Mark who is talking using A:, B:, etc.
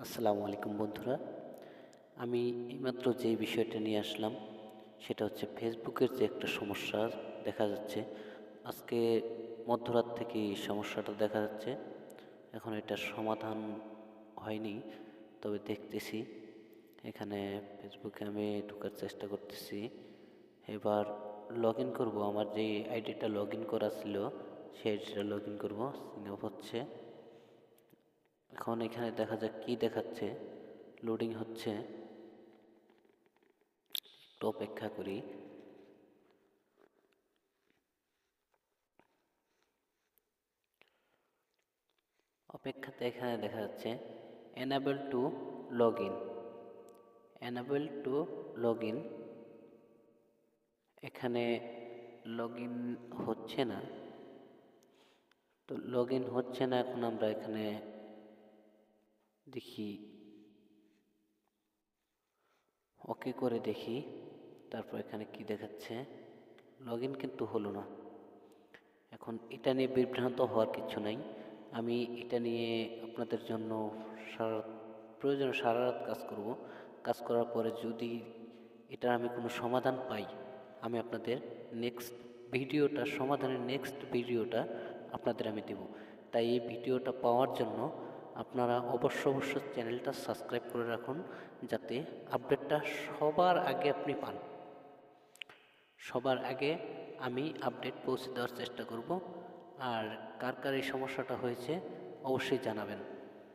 A: আসসালামু আলাইকুম বন্ধুরা। আমি এইমাত্র যে বিষয়টা নিয়ে আসলাম, সেটা হচ্ছে ফেসবুকের যে একটা সমস্যা দেখা যাচ্ছে। আজকে মধ্যরাত থেকে এই সমস্যাটা দেখা যাচ্ছে। এখন এটার সমাধান হয়নি, তবে দেখতেছি। এখানে ফেসবুকে আমি ঢোকার চেষ্টা করতেছি। এবার লগ ইন করব, আমার যে আইডিটা লগ ইন করা ছিল, সেই আইডিটা লগ ইন করব হচ্ছে। এখন এখানে দেখা যাক কি দেখাচ্ছে। লোডিং হচ্ছে। একটু অপেক্ষা করি। অপেক্ষাতে এখানে দেখা যাচ্ছে log in enable to log in এখানে লগ ইন হচ্ছে না। তো লগ ইন হচ্ছে না, এখন আমরা এখানে দেখি। ওকে করে দেখি, তারপর এখানে কি দেখাচ্ছে? লগ কিন্তু হলো না। এখন এটা নিয়ে বিভ্রান্ত হওয়ার কিছু নাই। আমি এটা নিয়ে আপনাদের জন্য সারা প্রয়োজনে সারা রাত কাজ করব। কাজ করার পরে যদি এটার আমি কোনো সমাধান পাই, আমি আপনাদের নেক্সট ভিডিওটা, সমাধানের নেক্সট ভিডিওটা আপনাদের আমি দেব। তাই এই ভিডিওটা পাওয়ার জন্য আপনারা অবশ্য অবশ্য চ্যানেলটা সাবস্ক্রাইব করে রাখুন যাতে আপডেটটা সবার আগে আপনি পান। সবার আগে আমি আপডেট পৌঁছে দেওয়ার চেষ্টা করব। আর কার কার এই সমস্যাটা হয়েছে অবশ্যই জানাবেন।